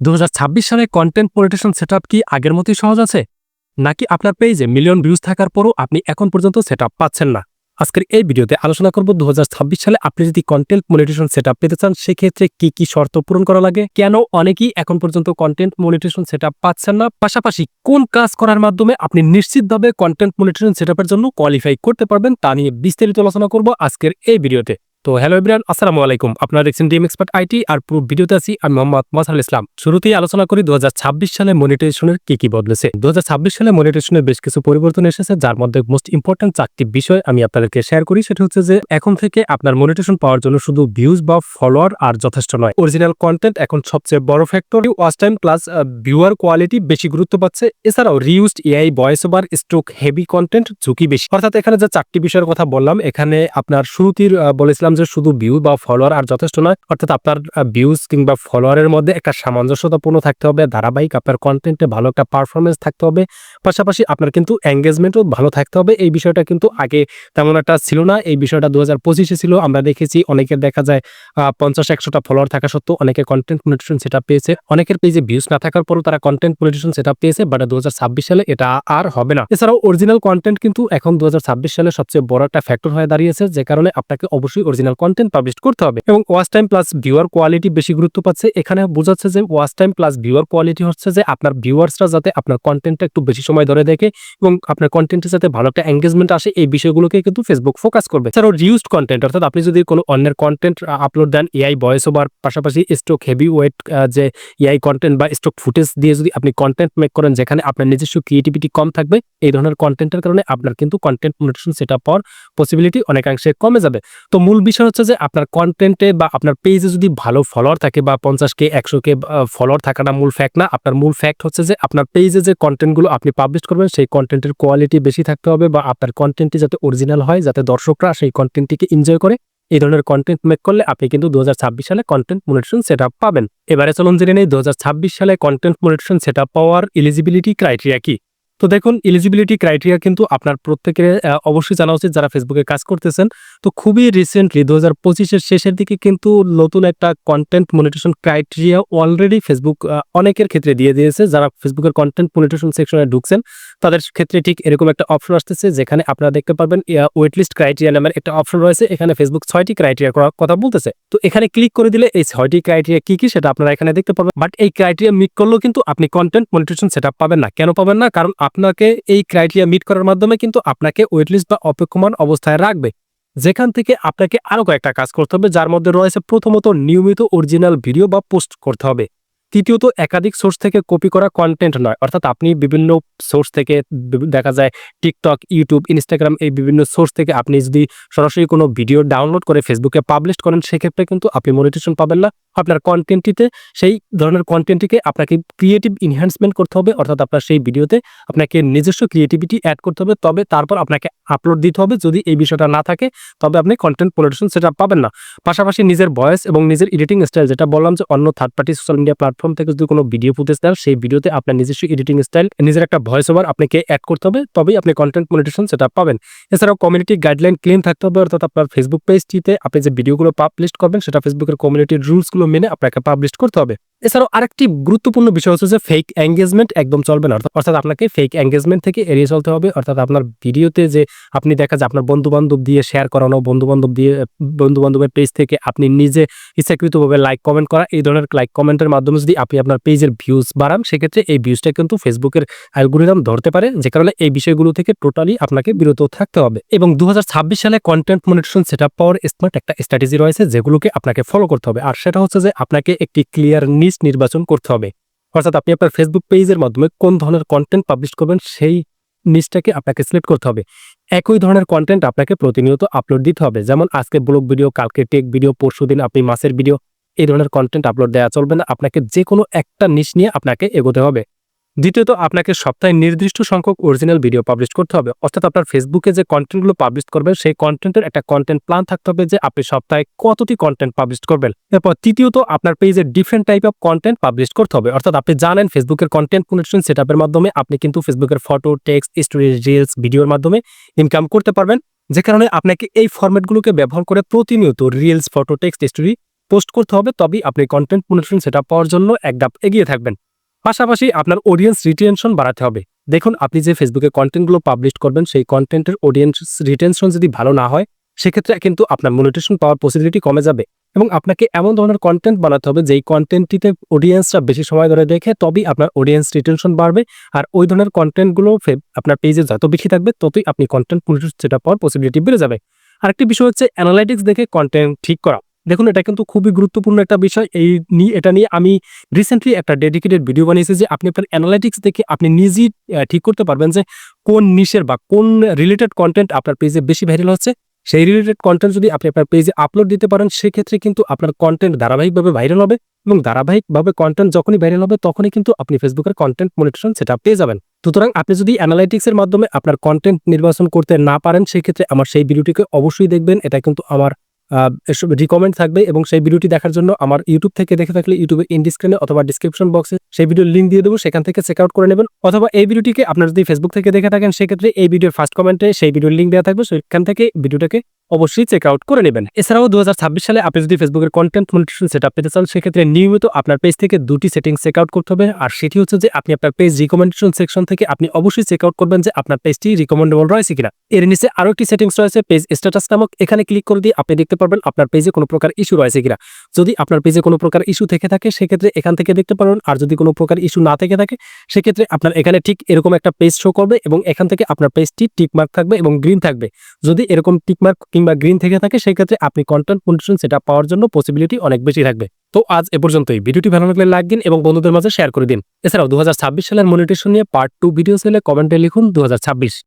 দু হাজার ছাব্বিশ সালে কন্টেন্ট মনিটেশন সেট কি আগের মতোই সহজ আছে? নাকি আপনার পেজে মিলিয়ন ভিউজ থাকার পরও আপনি এখন পর্যন্ত সেট পাচ্ছেন না? আজকের এই ভিডিওতে আলোচনা করব দু হাজার ছাব্বিশ সালে আপনি যদি কন্টেন্ট মনিটেশন সেট পেতে চান, সেক্ষেত্রে কি কি শর্ত পূরণ করা লাগে? কেন অনেকেই এখন পর্যন্ত কন্টেন্ট মনিটেশন সেট পাচ্ছেন না? পাশাপাশি কোন কাজ করার মাধ্যমে আপনি নিশ্চিতভাবে কন্টেন্ট মনিটেশন সেট জন্য কোয়ালিফাই করতে পারবেন, তা নিয়ে বিস্তারিত আলোচনা করব আজকের এই ভিডিওতে। তো হ্যালো এভরিয়ান আসসালামু আলাইকুম। আপনারা দেখছেন ডিএম এক্সপার্ট আইটি আর পুরো ভিডিওতে আছি আমি মোহাম্মদ মজাল ইসলাম। শুরুতেই আলোচনা করি দুই হাজার ছাব্বিশ সালে মনিটাইজেশনের কি কি বদলেছে। দু সালে মনিটাইজেশনের বেশ কিছু পরিবর্তন এসেছে, যার মধ্যে মোস্ট ইম্পর্টেন্ট চারটি বিষয় আমি আপনাদেরকে শেয়ার করি। সেটা হচ্ছে যে, এখন থেকে আপনার মনিটেশন পাওয়ার জন্য শুধু ভিউজ বা ফলোয়ার আর যথেষ্ট নয়। অরিজিনাল কন্টেন্ট এখন সবচেয়ে বড় factor watch time plus viewer quality বেশি গুরুত্ব পাচ্ছে। এছাড়াও reused AI voice over stock heavy content ঝুঁকি বেশি। অর্থাৎ এখানে যে চারটি বিষয়ের কথা বললাম, এখানে আপনার শুরুতির বলেছিলাম যে শুধু ভিউ বা ফলোয়ার আর যথেষ্ট নয়, অর্থাৎ আপনার ভিউজ কিংবা ফলোয়ারের মধ্যে একটা সামঞ্জস্যতাপূর্ণ থাকতে হবে, ধারাবাহিক আপনার কন্টেন্টে ভালো একটা পারফরমেন্স থাকতে হবে, পাশাপাশি আপনার কিন্তু এঙ্গেজমেন্টও ভালো থাকতে হবে। এই বিষয়টা কিন্তু আগে তেমন একটা ছিল না, এই বিষয়টা দু হাজার পঁচিশে ছিল, আমরা দেখেছি অনেকের দেখা যায় পঞ্চাশ, একশোটা ফলোয়ার থাকা সত্ত্বেও অনেকে কন্টেন্ট মনিটেশন সেটা পেয়েছে। অনেকের পেজে ভিউজ না থাকার পরও তারা কন্টেন্ট মনিটেশন সেটা পেয়েছে বাট দু হাজার ছাব্বিশ সালে এটা আর হবে না। এছাড়াও অরিজিনাল কন্টেন্ট কিন্তু এখন দু হাজার ছাব্বিশ সালে সবচেয়ে বড় একটা ফ্যাক্টর হয়ে দাঁড়িয়েছে, যে কারণে আপনাকে অবশ্যই অরিজিনাল কন্টেন্ট পাবলিশ করতে হবে। এবং watch time plus viewer quality বেশি গুরুত্ব পাচ্ছে। এখানে বোঝাচ্ছে যে watch time plus viewer quality হচ্ছে যে আপনার ভিউয়ার্সরা যাতে আপনার কন্টেন্টটা একটু বেশি সময় ধরে দেখে এবং আপনার কন্টেন্টের সাথে ভালো একটা এঙ্গেজমেন্ট আসে, এই বিষয়গুলোকে কিন্তু ফেসবুক ফোকাস করবে। এছাড়াও রিউজড কন্টেন্ট অর্থাৎ আপনি যদি কোনো অন্যের কন্টেন্ট আপলোড দেন এআই ভয়েস ওভার পাশাপাশি স্টক হেভি ওয়েট যে এআই কন্টেন্ট বা স্টক ফুটেজ দিয়ে যদি আপনি কন্টেন্ট মেক করেন, যেখানে আপনার নিজস্ব ক্রিয়েটিভিটি কম থাকবে, এই ধরনের কন্টেন্টের কারণে আপনার কিন্তু কন্টেন্ট মনিটেশন সেট পাওয়ার পসিবিলিটি অনেকাংশে কমে যাবে। তো মূল বিষয় হচ্ছে যে আপনার কন্টেন্টে বা আপনার পেজে যদি ভালো ফলোয়ার থাকে বা পঞ্চাশ কে একশো কে ফলোয়ার থাকাটা মূল ফ্যাক্ট না, আপনার মূল ফ্যাক্ট হচ্ছে যে আপনার পেজে যে কন্টেন্টগুলো আপনি পাবলিশ করবেন, সেই কন্টেন্টের কোয়ালিটি বেশি থাকতে হবে বা আপনার কন্টেন্টটি যাতে অরিজিনাল হয়, যাতে দর্শকরা সেই কন্টেন্টটিকে এনজয় করে। এই ধরনের কন্টেন্ট মেক করলে আপনি কিন্তু দু হাজার ছাব্বিশ সালে কন্টেন্ট মনিটেশন সেট পাবেন। এবারে চলুন জেনে নেই দু হাজার ছাব্বিশ সালে কন্টেন্ট মনিটেশন সেট পাওয়ার এলিজিবিলিটি ক্রাইটেরিয়া কি? তো দেখুন এলিজিবিলিটি ক্রাইটেরিয়া কিন্তু আপনার প্রত্যেকের অবশ্যই জানা উচিত যারা ফেসবুকে কাজ করতেছেন। তো খুবই রিসেন্টলি দু হাজার পঁচিশের শেষের দিকে কিন্তু নতুন একটা content monetisation criteria already Facebook অনেকের ক্ষেত্রে দিয়ে দিয়েছে। যারা ফেসবুকের কন্টেন্ট মনিটেশন সেকশনে ঢুকছেন, তাদের ক্ষেত্রে ঠিক এরকম একটা অপশন আসতেছে, যেখানে আপনারা দেখতে পারবেন ওয়েট লিস্ট ক্রাইটেরিয়া নামের একটা অপশন রয়েছে। এখানে ফেসবুক ছয়টি ক্রাইটেরিয়া করার কথা বলতেছে। তো এখানে ক্লিক করে দিলে এই ছয়টি ক্রাইটেরিয়া কি কি সেটা আপনারা এখানে দেখতে পারবেন। বাট এই ক্রাইটেরিয়া মিট করলেও কিন্তু আপনি কন্টেন্ট মনিটেশন সেট পাবেন না। কেন পাবেন না? কারণ আপনাকে এই ক্রাইটেরিয়া মিট করার মাধ্যমে কিন্তু আপনাকে ওয়েট লিস্ট বা অপেক্ষমান অবস্থায় রাখবে। যেখান থেকে আপনাকে আরও কয়েকটা কাজ করতে হবে, যার মধ্যে রয়েছে প্রথমত নিয়মিত অরিজিনাল ভিডিও বা পোস্ট করতে হবে। তৃতীয়ত, একাধিক সোর্স থেকে কপি করা কন্টেন্ট নয়। অর্থাৎ আপনি বিভিন্ন সোর্স থেকে দেখা যায় টিকটক ইউটিউব ইনস্টাগ্রাম এই বিভিন্ন সোর্স থেকে আপনি যদি সরাসরি কোনো ভিডিও ডাউনলোড করে ফেসবুকে পাবলিশ করেন, সেক্ষেত্রে কিন্তু আপনি মনিটেশন পাবেন না। আপনার কন্টেন্টটিতে সেই ধরনের কন্টেন্টটিকে আপনাকে ক্রিয়েটিভ ইনহ্যান্সমেন্ট করতে হবে, অর্থাৎ আপনার সেই ভিডিওতে আপনাকে নিজস্ব ক্রিয়েটিভিটি অ্যাড করতে হবে, তবে তারপর আপনাকে আপলোড দিতে হবে। যদি এই বিষয়টা না থাকে, তবে আপনি কন্টেন্ট মনিটেশন সেটা পাবেন না। পাশাপাশি নিজের ভয়েস এবং নিজের এডিটিং স্টাইল যেটা বললাম যে অন্য third party social media platform থেকে যদি কোনো ভিডিও ফুটেজ দেন, সেই ভিডিওতে আপনার নিজস্ব এডিটিং স্টাইল নিজের একটা ভয়েস ওভার আপনাকে অ্যাড করতে হবে, তবেই আপনি কন্টেন্ট মনিটেশন সেটা পাবেন। এছাড়াও কমিউনিটি গাইডলাইন ক্লিন থাকতে হবে, অর্থাৎ আপনার ফেসবুক পেজটিতে আপনি যে ভিডিওগুলো পাবলিশ করবেন, সেটা ফেসবুকের কমিউনিটির রুলসগুলো মেনে আপনাকে পাবলিশ করতে হবে। এছাড়াও আরেকটি গুরুত্বপূর্ণ বিষয় হচ্ছে যে ফেক এঙ্গেজমেন্ট একদম চলবে না। অর্থাৎ- আপনাকে ফেক এঙ্গেজমেন্ট থেকে এড়িয়ে চলতে হবে। অর্থাৎ আপনার ভিডিওতে যে আপনি দেখা যায় আপনার বন্ধু বান্ধব দিয়ে শেয়ার করানো বন্ধু বান্ধব দিয়ে বন্ধু বান্ধবের পেজ থেকে আপনি নিজে ইচ্ছাকৃতভাবে লাইক কমেন্ট করা, এই ধরনের লাইক কমেন্টের মাধ্যমে যদি আপনি আপনার পেজের ভিউজ বাড়ান, সেক্ষেত্রে এই ভিউজটা কিন্তু ফেসবুকের অ্যালগোরিদম ধরতে পারে, যে কারণে এই বিষয়গুলো থেকে টোটালি আপনাকে বিরত থাকতে হবে। এবং দু হাজার ছাব্বিশ সালে কন্টেন্ট মনিটেশন সেট আপ পাওয়ার স্মার্ট একটা স্ট্র্যাটেজি রয়েছে, যেগুলোকে আপনাকে ফলো করতে হবে। আর সেটা হচ্ছে যে আপনাকে একটি ক্লিয়ার নিচ নির্বাচন করতে হবে। অর্থাৎ আপনি আপনার ফেসবুক পেজের মাধ্যমে কোন ধরনের কন্টেন্ট পাবলিশ করবেন, সেই নিচটাকে আপনাকে সিলেক্ট করতে হবে। একই ধরনের কন্টেন্ট আপনাকে প্রতিনিয়ত আপলোড দিতে হবে। যেমন আজকে ব্লগ ভিডিও কালকে টেক ভিডিও পরশুদিন আপনি মাসের ভিডিও এই ধরনের কন্টেন্ট আপলোড দেওয়া চলবে না। আপনাকে যে কোনো একটা নিশ নিয়ে আপনাকে এগোতে হবে। দ্বিতীয়ত, আপনাকে সপ্তাহে নির্দিষ্ট সংখ্যক অরিজিনাল ভিডিও পাবলিশ করতে হবে। অর্থাৎ আপনার ফেসবুকে যে কন্টেন্টগুলো পাবলিশ করবেন, সেই কন্টেন্টের একটা কন্টেন্ট প্ল্যান থাকতে হবে যে আপনি সপ্তাহে কতটি কন্টেন্ট পাবলিশ করবেন। এরপর তৃতীয়ত, আপনার পেজে different type of content publish করতে হবে। অর্থাৎ আপনি জানেন ফেসবুকের কন্টেন্ট মনিটরিং সেট মাধ্যমে আপনি কিন্তু ফেসবুকের ফটো টেক্সট স্টোরি রিলস ভিডিওর মাধ্যমে ইনকাম করতে পারবেন। যে কারণে আপনাকে এই ফরম্যাটগুলোকে ব্যবহার করে প্রতিনিয়ত reels photo text story post করতে হবে। তবেই আপনি কন্টেন্ট মনিটরিং সেট পাওয়ার জন্য এক ধাপ এগিয়ে থাকবেন। পাশাপাশি আপনার অডিয়েন্স রিটেনশন বাড়াতে হবে। দেখুন, আপনি যে ফেসবুকে কন্টেন্টগুলো পাবলিশ করবেন, সেই কন্টেন্টের অডিয়েন্স রিটেনশন যদি ভালো না হয়, সেক্ষেত্রে কিন্তু আপনার মনিটেশন পাওয়ার পসিবিলিটি কমে যাবে এবং আপনাকে এমন ধরনের কন্টেন্ট বানাতে হবে, যেই কন্টেন্টটিতে অডিয়েন্সরা বেশি সময় ধরে দেখে, তবেই আপনার অডিয়েন্স রিটেনশন বাড়বে আর ওই ধরনের কন্টেন্টগুলো আপনার পেজে যত বেশি থাকবে, ততই আপনি কন্টেন্ট মনিটেশন সেটা পাওয়ার পসিবিলিটি বেড়ে যাবে। আরেকটি বিষয় হচ্ছে অ্যানালাইটিক্স দেখে কন্টেন্ট ঠিক করা। দেখুন, এটা কিন্তু খুবই গুরুত্বপূর্ণ একটা বিষয়। এই নিয়ে, এটা নিয়ে আমি রিসেন্টলি একটা ডেডিকেটেড ভিডিও বানিয়েছি যে আপনি আপনার অ্যানালাইটিক্স দেখে আপনি নিজেই ঠিক করতে পারবেন যে কোন নিশের বা কোন রিলেটেড কন্টেন্ট আপনার পেজে বেশি ভাইরাল হচ্ছে। সেই রিলেটেড কন্টেন্ট যদি আপনি আপনার পেজে আপলোড দিতে পারেন, সেক্ষেত্রে কিন্তু আপনার কন্টেন্ট ধারাবাহিকভাবে ভাইরাল হবে এবং ধারাবাহিকভাবে কন্টেন্ট যখনই ভাইরাল হবে, তখনই কিন্তু আপনি ফেসবুকের কন্টেন্ট মনিটরেশন সেটা পেয়ে যাবেন। সুতরাং আপনি যদি অ্যানালাইটিক্সের মাধ্যমে আপনার কন্টেন্ট নির্বাচন করতে না পারেন, সেক্ষেত্রে আমার সেই ভিডিওটিকে অবশ্যই দেখবেন। এটা কিন্তু আমার রিকমেন্ড থাকবে এবং সেই ভিডিওটি দেখার জন্য আমার ইউটিউব থেকে দেখে থাকলে ইউটিউবে ইনডিসক্রিনে অথবা ডিসক্রিপশন বক্সে সেই ভিডিওর লিঙ্ক দিয়ে দেবো, সেখান থেকে চেক আউট করে নেবেন। অথবা এই ভিডিওটিকে আপনারা যদি ফেসবুক থেকে দেখে থাকেন, সেক্ষেত্রে এই ভিডিওর ফার্স্ট কমেন্টে সেই ভিডিওর লিঙ্ক দেওয়া থাকবে, সেখান থেকে ভিডিওটাকে অবশ্যই চেক আউট করে নেবেন। এছাড়াও দু হাজার ছাব্বিশ সালে আপনি যদি ফেসবুকের কন্টেন্ট মনিটরেশন সেট পেতে চান, সেক্ষেত্রে নিয়মিত আপনার পেজ থেকে দুটি সেটিংস চেক আউট করতে হবে। আর সেটি হচ্ছে যে আপনি আপনার পেজ রিকমেন্ডেশন সেকশন থেকে আপনি অবশ্যই চেক আউট করবেন যে আপনার পেজটি রিকমেন্ডেবল রয়েছে কিনা। এর নিচে আরও একটি সেটিংস রয়েছে পেজ স্ট্যাটাস নামক। এখানে ক্লিক করে দিয়ে আপনি দেখতে পারবেন আপনার পেজে কোনো প্রকার ইস্যু রয়েছে কিনা। যদি আপনার পেজে কোনো প্রকার ইস্যু থেকে থাকে, সেক্ষেত্রে এখান থেকে দেখতে পারবেন আর যদি কোনো প্রকার ইস্যু না থেকে থাকে, সেক্ষেত্রে আপনার এখানে ঠিক এরকম একটা পেজ শো করবে এবং এখান থেকে আপনার পেজটি টিকমার্ক থাকবে এবং গ্রিন থাকবে। যদি এরকম টিকমার্ক কিংবা গ্রিন থেকে থাকে সেক্ষেত্রে আপনি কন্টেন্ট কন্ডিশন সেটা পাওয়ার জন্য পসিবিলিটি অনেক বেশি থাকবে। তো আজ এ পর্যন্তই। ভিডিওটি ভালো লাগলে লাইক দিন এবং বন্ধুদের মাঝে শেয়ার করে দিন। এছাড়াও দু হাজার ছাব্বিশ সালের মনিটেশন নিয়ে পার্ট টু ভিডিও সেলে কমেন্টে লিখুন দু হাজার ছাব্বিশ।